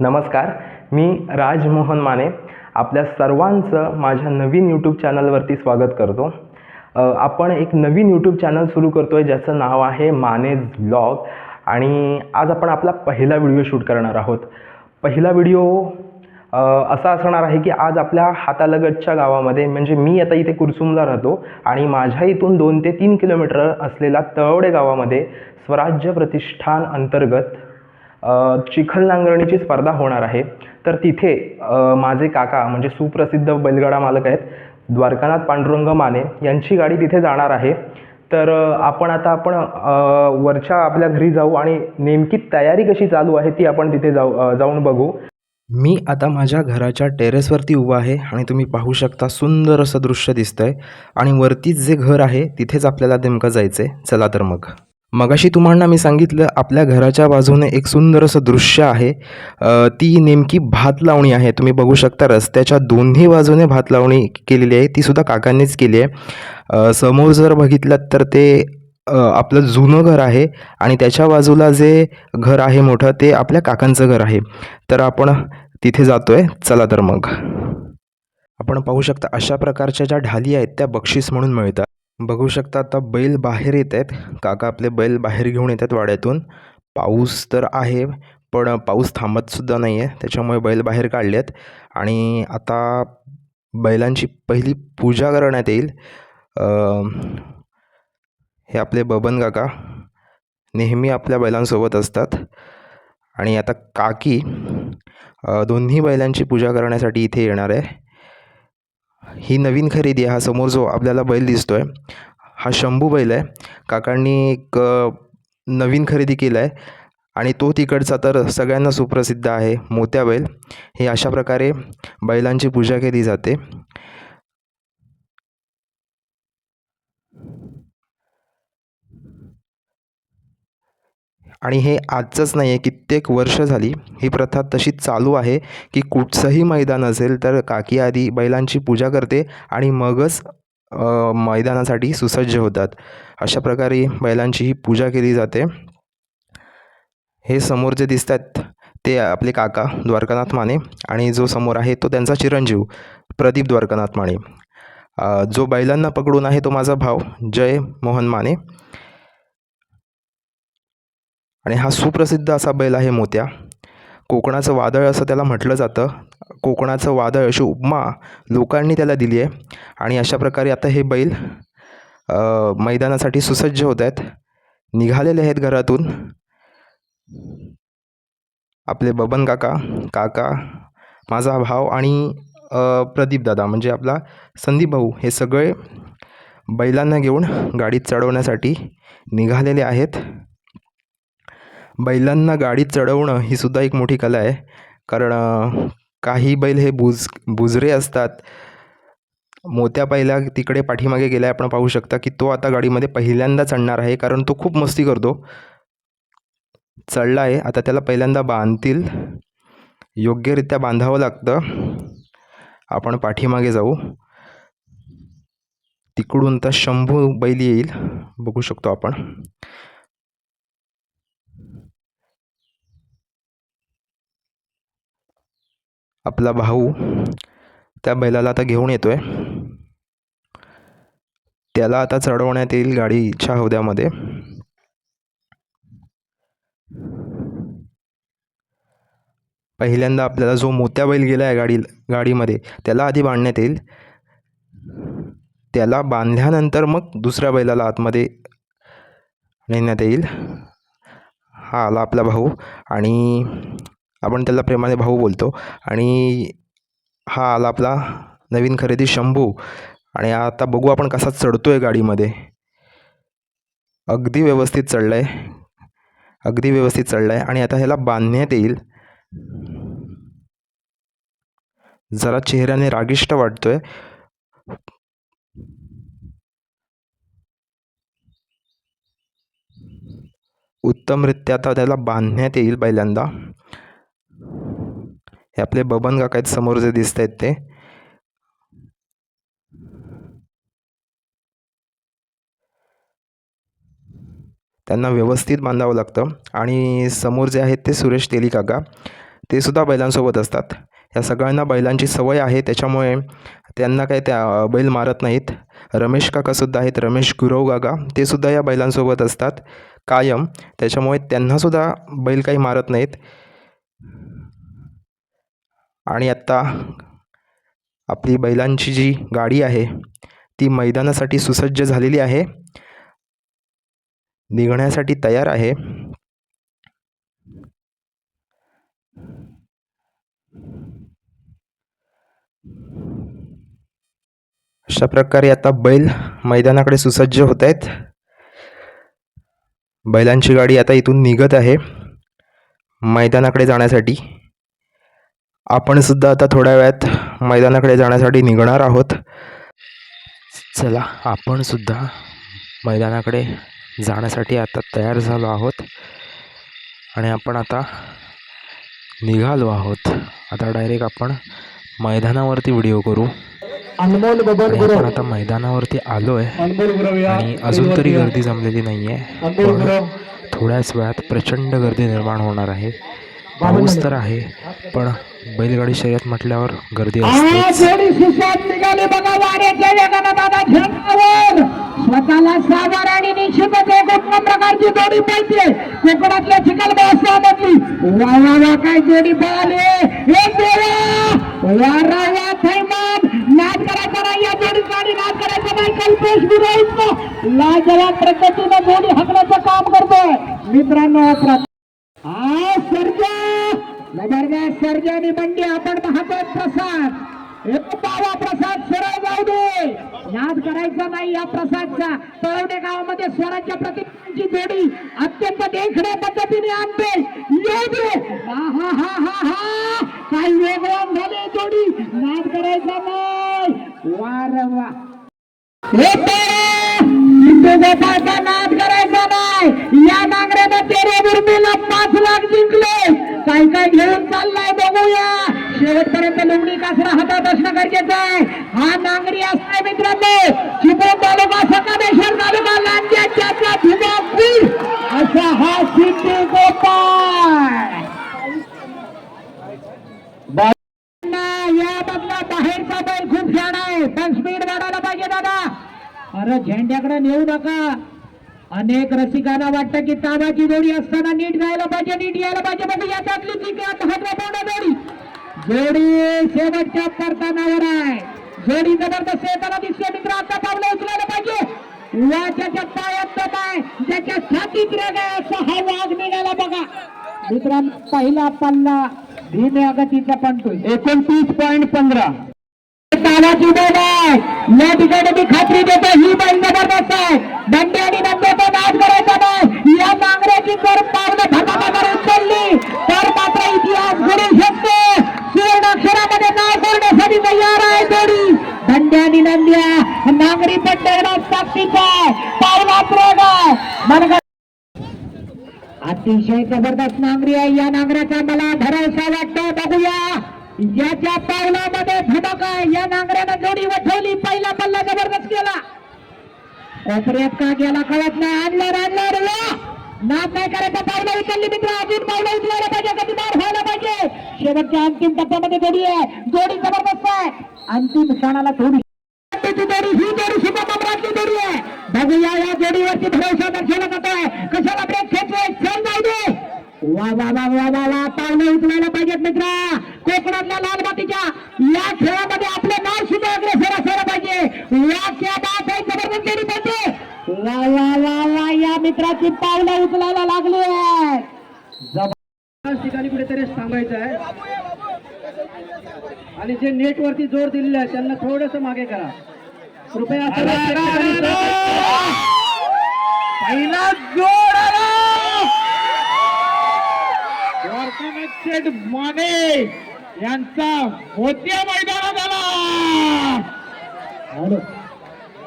नमस्कार मी राजमोहन माने. आपल्या सर्वांचं माझ्या नवीन यूट्यूब चॅनलवरती स्वागत करतो. आपण एक नवीन यूट्यूब चॅनल सुरू करतो आहे ज्याचं नाव आहे मानेज ब्लॉग आणि आज आपण आपला पहिला व्हिडिओ शूट करणार आहोत. पहिला व्हिडिओ असा असणार आहे की आज आपल्या हातालगतच्या गावामध्ये म्हणजे मी आता इथे कुरसुमला राहतो आणि माझ्या इथून दोन ते तीन किलोमीटर असलेल्या तळवडे गावामध्ये स्वराज्य प्रतिष्ठान अंतर्गत चिखल नांगरणीची स्पर्धा होणार आहे. तर तिथे माझे काका म्हणजे सुप्रसिद्ध बैलगाडा मालक आहेत द्वारकानाथ पांडुरंग माने यांची गाडी तिथे जाणार आहे. तर आपण आता आपण वरच्या आपल्या घरी जाऊ आणि नेमकी तयारी कशी चालू आहे ती आपण तिथे जाऊ जाऊन बघू. मी आता माझ्या घराच्या टेरेसवरती उभा आहे आणि तुम्ही पाहू शकता सुंदर असं दृश्य दिसतंय. आणि वरतीच जे घर आहे तिथेच आपल्याला नेमकं जायचं आहे चला तर मग. मगाशी तुम्हाला मी सांगितलं आपल्या घराच्या बाजूने एक सुंदर असं दृश्य आहे. ती नेमकी भात लावणी आहे. तुम्ही बघू शकता रस्त्याच्या दोन्ही बाजूने भात लावणी केलेली आहे. ती सुद्धा काकांनीच केली आहे. समोर जर बघितलं तर ते आपलं जुनं घर आहे आणि त्याच्या बाजूला जे घर आहे मोठं ते आपल्या काकांचं घर आहे. तर आपण तिथे जातो आहे चला तर मग. आपण पाहू शकता अशा प्रकारच्या ज्या ढाली आहेत त्या बक्षीस म्हणून मिळतात. बघू शकता आता बैल बाहेर येत आहेत. काका आपले बैल बाहेर घेऊन येतात वाड्यातून. पाऊस तर आहे पण पाऊस थांबतसुद्धा नाही आहे त्याच्यामुळे बैल बाहेर काढले आहेत आणि आता बैलांची पहिली पूजा करण्यात येईल. हे आपले बबन काका नेहमी आपल्या बैलांसोबत असतात. आणि आता काकी दोन्ही बैलांची पूजा करण्यासाठी इथे येणार आहे. ही नवीन खरेदी आहे हा समोर जो आपल्याला बैल दिसतो आहे हा शंभू बैल आहे. काकांनी एक नवीन खरेदी केला आहे आणि तो तिकडचा तर सगळ्यांना सुप्रसिद्ध आहे मोत्या बैल. हे अशा प्रकारे बैलांची पूजा केली जाते. आणि हे आजचंच नाही आहे कित्येक वर्ष झाली ही प्रथा तशीच चालू आहे की कुठचंही मैदान असेल तर काकी आधी बैलांची पूजा करते आणि मगच मैदानासाठी सुसज्ज होतात. अशा प्रकारे बैलांची ही पूजा केली जाते. हे समोर जे दिसत आहेत ते आपले काका द्वारकानाथ माने आणि जो समोर आहे तो त्यांचा चिरंजीव प्रदीप द्वारकानाथ माने. जो बैलांना पकडून आहे तो माझा भाव जय मोहन माने. आणि हा सुप्रसिद्ध असा बैल आहे मोत्या. कोकणाचं वादळ असं त्याला म्हटलं जातं. कोकणाचं वादळ अशी उपमा लोकांनी त्याला दिली आहे. आणि अशा प्रकारे आता हे बैल मैदानासाठी सुसज्ज होत आहेत. निघालेले आहेत घरातून. आपले बबन काका काका माझा भाव आणि प्रदीपदादा प्रदीप दादा म्हणजे आपला संदीप भाऊ हे सगळे बैलांना घेऊन गाडीत चढवण्यासाठी निघालेले आहेत. बैलांना गाडीत चढवणं ही सुद्धा एक मोठी कला आहे. कारण काही बैल हे बुज बुजरे असतात. मोत्या पहिला तिकडे पाठीमागे गेला आहे आपण पाहू शकता की तो आता गाडीमध्ये पहिल्यांदा चढणार आहे कारण तो खूप मस्ती करतो. चढला आहे आता त्याला पहिल्यांदा बांधतील. योग्यरित्या बांधावं लागतं. आपण पाठीमागे जाऊ. तिकडून तर शंभू बैल येईल बघू शकतो आपण. आपला भाऊ त्या बैलाला आता घेऊन येतो आहे त्याला आता चढवण्यात येईल गाडीच्या हौद्यामध्ये. पहिल्यांदा आपल्याला जो मोत्या बैल गेला आहे गाडी गाडीमध्ये त्याला आधी बांधण्यात येईल. त्याला बांधल्यानंतर मग दुसऱ्या बैलाला आतमध्ये नेण्यात येईल. हा आला आपला भाऊ आणि आपण त्याला प्रेमाने भाऊ बोलतो. आणि हा आला आपला नवीन खरेदी शंभू. आणि आता बघू आपण कसा चढतो आहे गाडीमध्ये. अगदी व्यवस्थित चढला आहे अगदी व्यवस्थित चढला आहे आणि आता ह्याला बांधण्यात येईल. जरा चेहऱ्याने रागिष्ट वाटतोय. उत्तमरित्या आता त्याला बांधण्यात येईल पहिल्यांदा. हे आपले बबन काका आहेत समोर जे दिसत आहेत ते. त्यांना व्यवस्थित बांधावं लागतं आणि समोर जे आहेत ते सुरेश तेली काका. ते सुद्धा बैलांसोबत असतात. या सगळ्यांना बैलांची सवय आहे त्याच्यामुळे त्यांना काही त्या बैल मारत नाहीत. रमेश काकासुद्धा आहेत रमेश गुरव काका. ते सुद्धा या बैलांसोबत असतात. कायम. त्याच्यामुळे त्यांनासुद्धा बैल काही मारत नाहीत. आणि आत्ता आपली बैलांची जी गाडी आहे ती मैदानासाठी सुसज्ज झालेली आहे. निघण्यासाठी तयार आहे. अशा प्रकारे आता बैल मैदानाकडे सुसज्ज होत आहेत. बैलांची गाडी आता इथून निघत आहे. मैदानाकडे जाण्यासाठी. आपण सुद्धा आता थोड्या वेळात मैदानाकडे जाण्यासाठी निघणार आहोत. चला आपण सुद्धा मैदानाकडे जाण्यासाठी आता तयार झालो आहोत. आणि आपण आता निघालो आहोत. आता डायरेक्ट आपण मैदानावरती व्हिडिओ करू. आपण आता मैदानावरती आलो आहे आणि अजून तरी गर्दी जमलेली नाही आहे थोड्याच वेळात प्रचंड गर्दी निर्माण होणार आहे. पाऊस तर आहे पण बैलगाडी शर्यत म्हटल्यावर गर्दी स्वतःला सावर आणि निश्चितच एक उत्तम प्रकारची जोडी पाहिजे कोकणातल्या चिखल महोत्सवामधली वा वा वा काय जोडी पळाली. हे देवा. वारा वा थैमान. नाच करायचा नाही या जोडीचा आणि नाच अल्पेश नाही कल्पेश गुरव बोली हाकण्याचं काम करतोय. मित्रांनो सर्जा! जबरदस्त सर्जा बंडी आपण पाहतोय प्रसाद. एक बाबा प्रसाद सरळ जाऊ दे. याद करायचा नाही या प्रसादचा. तळवडे गावामध्ये स्वराज्य प्रतिमांची जोडी अत्यंत देखण्या पद्धतीने आणते. येऊ हा हा हा हा काय वेगळं झाले जोडी. याद करायचा नाही. वा रे वा. हे तेरे सिद्धू गोपाळचा नाद करायचा नाही. या नांगऱ्यानं तेरे बिरबीला पाच लाख जिंकले. काय काय घेऊन चाललाय बघूया. शेवटपर्यंत लुंगडी कासरा हातात असणं गरजेचं आहे. हा नांगरी असणार मित्रांनो. चिपळूण तालुका सकामेश्वर तालुका लांज्याच्या धुमाकूळ असा हा सिद्धी गोपाळ ना, यामधला बाहेरचा बैल खूप छान आहे पण स्पीड वाढायला पाहिजे दादा अरे झेंड्याकडे नेऊ नका. अनेक रसिकांना वाटतं की ताबाची जोडी असताना नीट जायला पाहिजे नीट यायला पाहिजे बघू याच्यातली ती काय महत्त्वपूर्ण जोडी. जोडी शेवटच्या परतानावर आहे. जोडी जबरदस्त येताना दिसते मित्र आता पावलं उचलायला पाहिजे. वाच्याच्या पायात दम आहे छातीत रेग आहे असा हा वाघ निघाला बघा. मित्रांनो पहिला पल्ला धीम्या गतीचा तो एकोणतीस पॉईंट पंधरा. तालाची बैल आहे. या ठिकाणी मी खात्री देतो ही बैल जबरदस्त आहे. दंडे आणि नंद्याचा नाश करायचा नाही. या नांगऱ्याची जर पावलं धर्माकडे उचलली तर मात्र इतिहास घडू शकतो सुवर्ण अक्षरामध्ये नाव करण्यासाठी तयार आहे जोडी. दंड्या आणि नंद्या नांगरी पट्ट्याकडे साक्षीच आहे. पावलात रोग आहे. मनगट अतिशय जबरदस्त नांगरी आहे. या नांगऱ्याचा मला भरोसा वाटतो बघूया. याच्या पावलामध्ये धडका आहे. या नांगऱ्यानं जोडी वठवली पहिला पल्ला जबरदस्त केला. ऑपरेट का गेला कळत नाही. आणलं आणलं रे नाद नाही करायचं. पावलं उचलली मित्र. अजून पावलं उचलायला पाहिजे. गतीदार व्हायला पाहिजे. शेवटच्या अंतिम टप्प्यामध्ये जोडी आहे. जोडी जबरदस्त आहे. अंतिम क्षणाला थोडी जोडी ही जोडी शुभमराची जोडी आहे. बघूया या जोडीवरती भरोसा दर्शवला जातोय. कशाला ब्रेक खेचतोय? चल जाऊ दे. वा वा वा वा वा वा. पावलं उचलायला पाहिजेत मित्रा कोकणातल्या लाल मातीच्या या खेळामध्ये आपलं नाव सुद्धा अग्रेसर असायला पाहिजे वा क्या बात आहे जबरदस्त जोडी पाहिजे वा वा वा मित्राची पावलं उचलायला लागली आहे. ठिकाणी कुठेतरी थांबायचं आहे. आणि जे नेट वरती जोर दिलेला आहे त्यांना थोडस मागे करा. कृपया पहिला जोड शेठ माने यांचा होत्या मैदानात आला.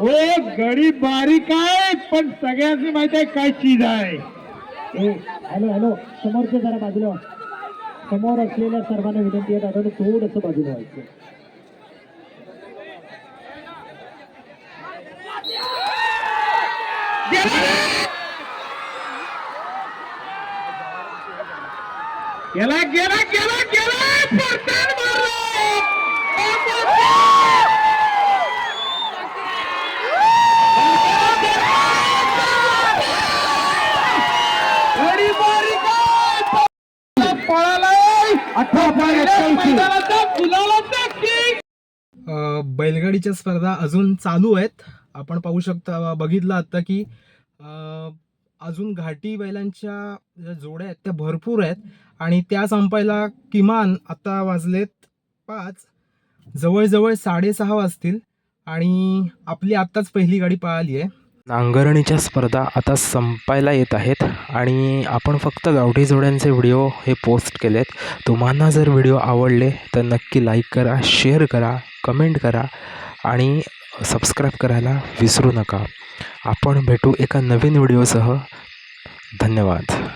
ओ गरीब बारीक आहे पण सगळ्यांची माहिती आहे काय चीज आहे. हॅलो हॅलो समोरचे जरा बाजूला समोर असलेल्या सर्वांना विनंती आहे दादा थोडस बाजूला व्हायचं. गेला गेला गेला गेला मारला. बैलगाडीच्या स्पर्धा अजून चालू आहेत. आपण पाहू शकता बघितलं आता की अजून घाटी बैलांच्या ज्या जोड्या आहेत त्या भरपूर आहेत. आणि त्या संपायला किमान आता वाजलेत पाच जवळजवळ साडेसहा वाजतील. आणि आपली आत्ताच पहिली गाडी पळाली आहे. नांगरणीच्या स्पर्धा आता संपायला येत आहेत. आणि आपण फक्त गावठी जोड्यांचे व्हिडिओ हे पोस्ट केलेत. तुम्हाला जर व्हिडिओ आवडले तर नक्की लाईक करा शेअर करा. कमेंट करा आणि सबस्क्राईब करायला विसरू नका. आपण भेटू एका नवीन व्हिडिओसह. धन्यवाद.